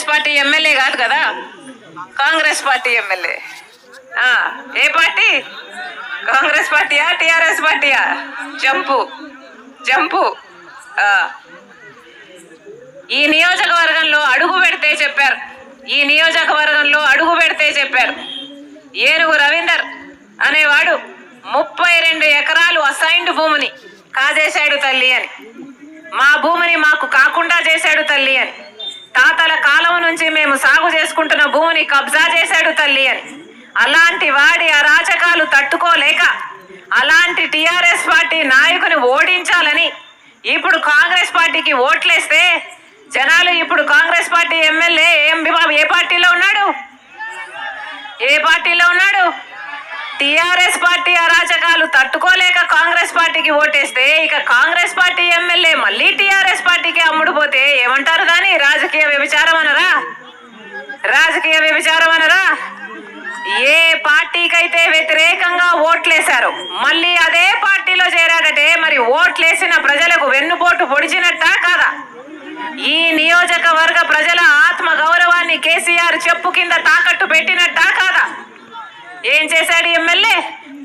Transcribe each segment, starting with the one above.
Congress party MLA కాదు కదా? Congress party MLA. ఏ party? Congress పార్టీయా టిఆర్ఎస్ పార్టీయా? జంపు. జంపు. ఈ నియోజకవర్గంలో అడుగు పెడితే చెప్పారు. ఈ నియోజకవర్గంలో అడుగు పెడితే చెప్పారు. ఏనుగు రవీందర్ అనేవాడు ముప్పై రెండు ఎకరాలు అసైన్డ్ భూమిని కాజేశాడు తల్లి అని. మా భూమిని మాకు కాకుండా చేశాడు తల్లి అని. తాతల కాలం నుంచి మేము సాగు చేసుకుంటున్న భూమిని కబ్జా చేశాడు తల్లి అని. అలాంటి వాడి అరాచకాలు తట్టుకోలేక అలాంటి టిఆర్ఎస్ పార్టీ నాయకుని ఓడించాలని ఇప్పుడు కాంగ్రెస్ పార్టీకి ఓట్లేస్తే జనాలు ఇప్పుడు కాంగ్రెస్ పార్టీ ఎమ్మెల్యే ఏం బిబాబు ఏ పార్టీలో ఉన్నాడు? ఏ పార్టీలో ఉన్నాడు? టిఆర్ఎస్ పార్టీ అరాచకాలు తట్టుకోలేక కాంగ్రెస్ పార్టీకి ఓటేస్తే ఇక కాంగ్రెస్ పార్టీ ఎమ్మెల్యే మళ్ళీ టిఆర్ఎస్ పార్టీకి అమ్ముడుపోతే ఏమంటారు కానీ రాజకీయ వ్యభిచారం అనరా? రాజకీయ వ్యభిచారం అనరా? ఏ పార్టీకైతే వ్యతిరేకంగా ఓట్లేశారో మళ్ళీ అదే పార్టీలో చేరాడటే మరి ఓట్లేసిన ప్రజలకు వెన్నుపోటు పొడిచినట్టా కాదా? ఈ నియోజకవర్గ ప్రజల ఆత్మ గౌరవాన్ని కేసీఆర్ చెప్పు కింద తాకట్టు పెట్టినట్టా కాదా? ఏం చేశాడు ఎమ్మెల్యే?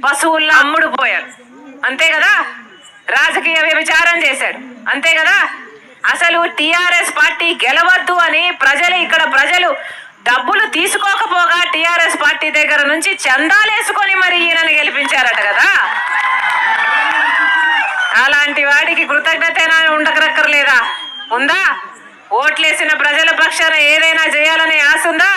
పశువుల్లో అమ్ముడు పోయాడు. అంతే కదా? రాజకీయ వ్యభిచారం చేశాడు. అంతే కదా? అసలు టిఆర్ఎస్ పార్టీ గెలవద్దు అని ప్రజలు ఇక్కడ ప్రజలు డబ్బులు తీసుకోకపోగా టిఆర్ఎస్ పార్టీ దగ్గర నుంచి చందాలేసుకొని మరి ఈయనని గెలిపించారట కదా. అలాంటి వాడికి కృతజ్ఞత ఉండకరక్కర్లేదా? ఉందా? ఓట్లేసిన ప్రజల పక్షాన ఏదైనా చేయాలనే ఆశ ఉందా?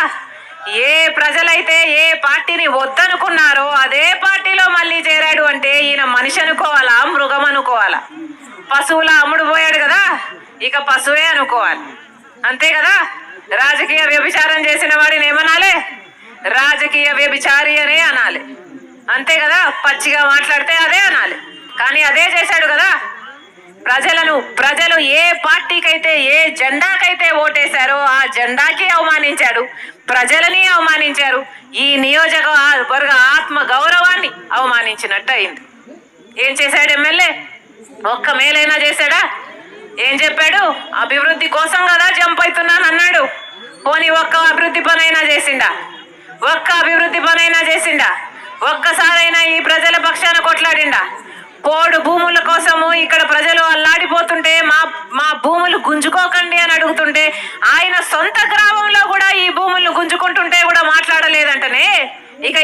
ఏ ప్రజలైతే ఏ పార్టీని వద్దనుకున్నారో అదే పార్టీలో మళ్ళీ చేరాడు అంటే ఈయన మనిషి అనుకోవాలా మృగం అనుకోవాలా? పశువులా అమ్ముడు పోయాడు కదా? ఇక పశువే అనుకోవాలి. అంతే కదా? రాజకీయ వ్యభిచారం చేసిన వాడిని ఏమనాలి? రాజకీయ వ్యభిచారి అనే అనాలి. అంతే కదా? పచ్చిగా మాట్లాడితే అదే అనాలి. కానీ అదే చేశాడు కదా? ప్రజలను ప్రజలు ఏ పార్టీకైతే ఏ జెండాకైతే ఓటేశారో ఆ జెండాకి అవమానించాడు. ప్రజలని అవమానించారు. ఈ నియోజకవర్గ ఆత్మ గౌరవాన్ని అవమానించినట్టు అయింది ఏం చేశాడు ఎమ్మెల్యే? ఒక్క మేలైనా చేశాడా? ఏం చెప్పాడు? అభివృద్ధి కోసం కదా జంప్ అవుతున్నాను అన్నాడు. పోనీ ఒక్క అభివృద్ధి పనైనా చేసిండా? ఒక్క అభివృద్ధి పనైనా చేసిండా? ఒక్కసారైనా ఈ ప్రజల పక్షాన కొట్లాడిండా? పోడు భూముల కోసము ఇక్కడ ప్రజలు అల్లాడిపోతుంటే మా మా భూములు గుంజుకోకండి అని అడుగుతుంటే ఆయన సొంత గ్రామంలో కూడా ఈ భూములను గుంజుకుంటుంటే కూడా మాట్లాడలేదంటనే? ఇక